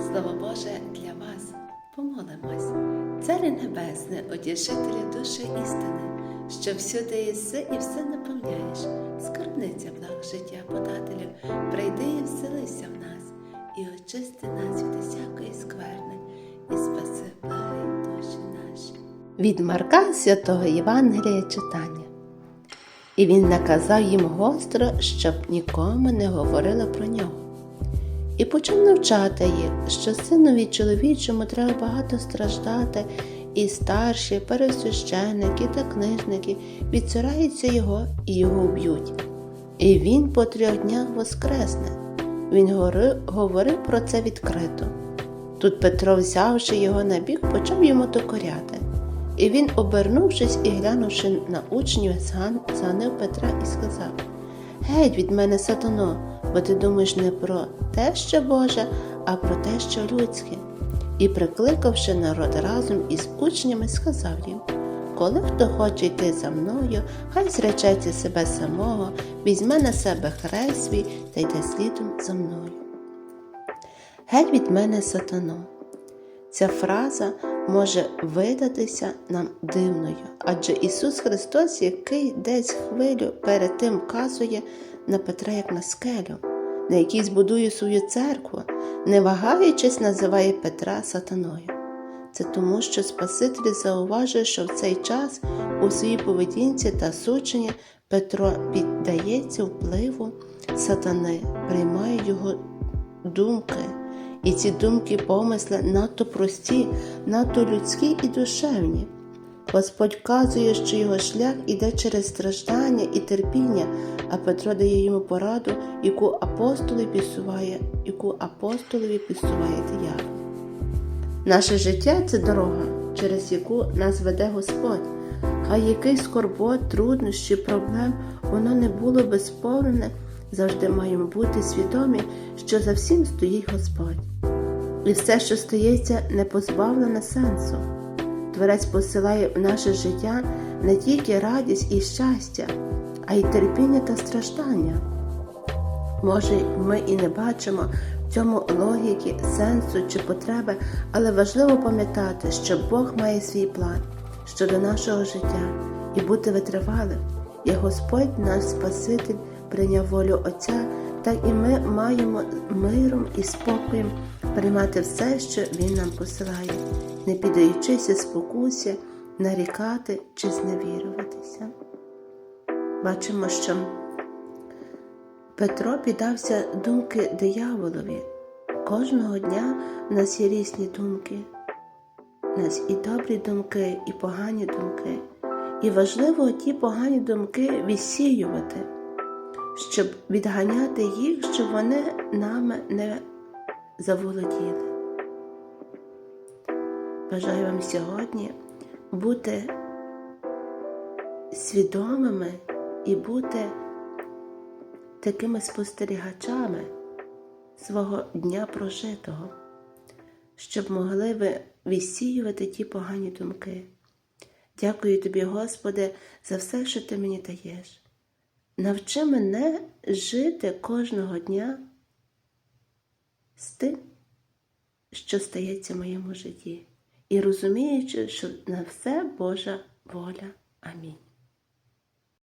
Слово Боже для вас. Помолимось. Царе Небесне, одішителя душі істини, що всюди єси і все наповняєш, скарбниця благ життя подателю, прийди і вселися в нас, і очисти нас від усякої скверни, і спаси благи душі наші. Від Марка святого Євангелія читання. І він наказав їм гостро, щоб нікому не говорили про нього. І почав навчати їх, що синові чоловічому треба багато страждати, і старші, пересвященники та книжники відцураються його і його вб'ють. І він по трьох днях воскресне. Він говорив про це відкрито. Тут Петро, взявши його на бік, почав йому докоряти. І він, обернувшись і глянувши на учнів, зганив Петра і сказав: Геть від мене, сатано, бо ти думаєш не про те, що Боже, а про те, що людське. І, прикликавши народ разом із учнями, сказав їм: Коли хто хоче йти за мною, хай зречеться себе самого, візьме на себе хрест свій та йде слідом за мною. Геть від мене, сатано. Ця фраза може видатися нам дивною, адже Ісус Христос, який десь хвилю перед тим вказує на Петра як на скелю, на якій збудує свою церкву, не вагаючись, називає Петра сатаною. Це тому, що Спаситель зауважує, що в цей час у своїй поведінці та сученні Петро піддається впливу сатани, приймає його думки. І ці думки помисли надто прості, надто людські і душевні. Господь вказує, що його шлях іде через страждання і терпіння, а Петро дає йому пораду, яку апостолі підсуває, яку апостолові підсуває диявол. Наше життя це дорога, через яку нас веде Господь. Хай який скорбот, труднощі, проблем воно не було безпоровне, завжди маємо бути свідомі, що за всім стоїть Господь. І все, що стається, не позбавлене сенсу. Творець посилає в наше життя не тільки радість і щастя, а й терпіння та страждання. Може, ми і не бачимо в цьому логіки, сенсу чи потреби, але важливо пам'ятати, що Бог має свій план щодо нашого життя і бути витривалим. Як Господь, наш Спаситель, прийняв волю Отця, так і ми маємо миром і спокоєм приймати все, що Він нам посилає, не піддаючися спокусі, нарікати чи зневірюватися. Бачимо, що Петро піддався думки дияволові. Кожного дня в нас є різні думки. У нас і добрі думки, і погані думки. І важливо ті погані думки відсіювати, щоб відганяти їх, щоб вони нами не заволоділи. Бажаю вам сьогодні бути свідомими і бути такими спостерігачами свого дня прожитого, щоб могли ви відсіювати ті погані думки. Дякую тобі, Господи, за все, що ти мені даєш. Навчи мене жити кожного дня з тим, що стається в моєму житті, і розуміючи, що на все Божа воля. Амінь.